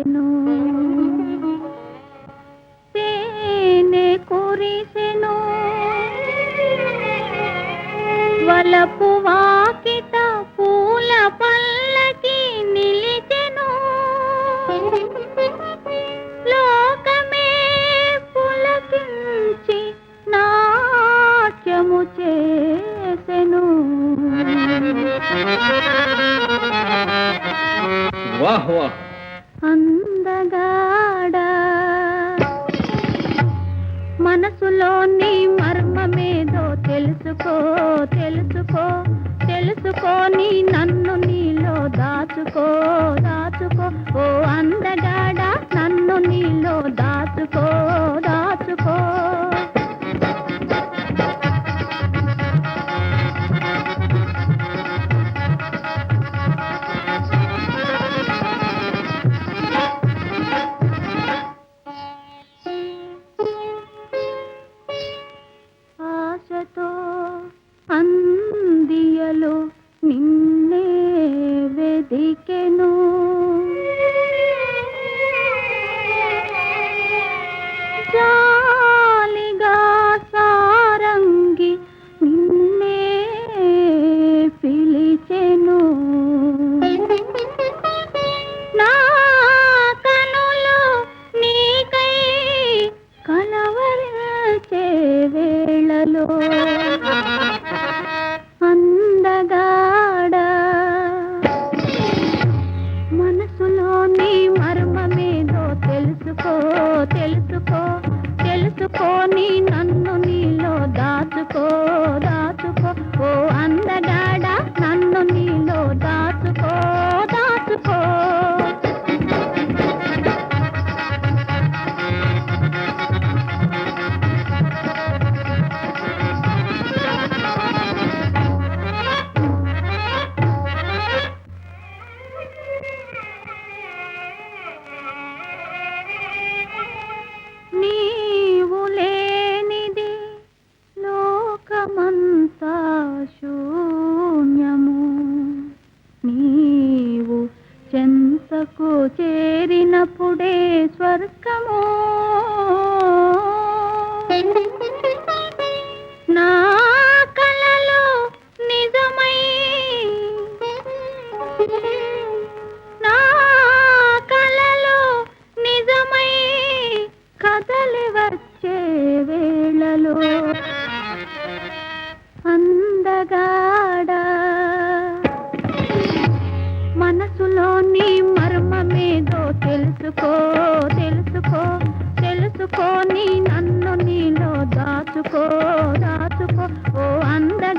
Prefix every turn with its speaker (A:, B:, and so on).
A: కురిసెను తేనె కురిసెను. వలపు వాకిట పూల పల్లకి నిలిచెను. లోకమే పులకించి నాట్యము చేసెను.
B: వాహ్ వాహ్.
A: అందగాడా. మనసులోని మర్మమేదో తెలుసుకో తెలుసుకో తెలుసుకోని నన్ను నీలో దాచుకో దాచుకో ভালো శూన్యము. నీవు చెంతకు చేరినప్పుడే స్వర్గము. నా కలలో నిజమై నా కలలో నిజమై కదలి వచ్చేవే. అందగాడా మనసులోని మర్మమేదో తెలుసుకో తెలుసుకో తెలుసుకోని నన్ను నీలో దాచుకో దాచుకో. ఓ అందగా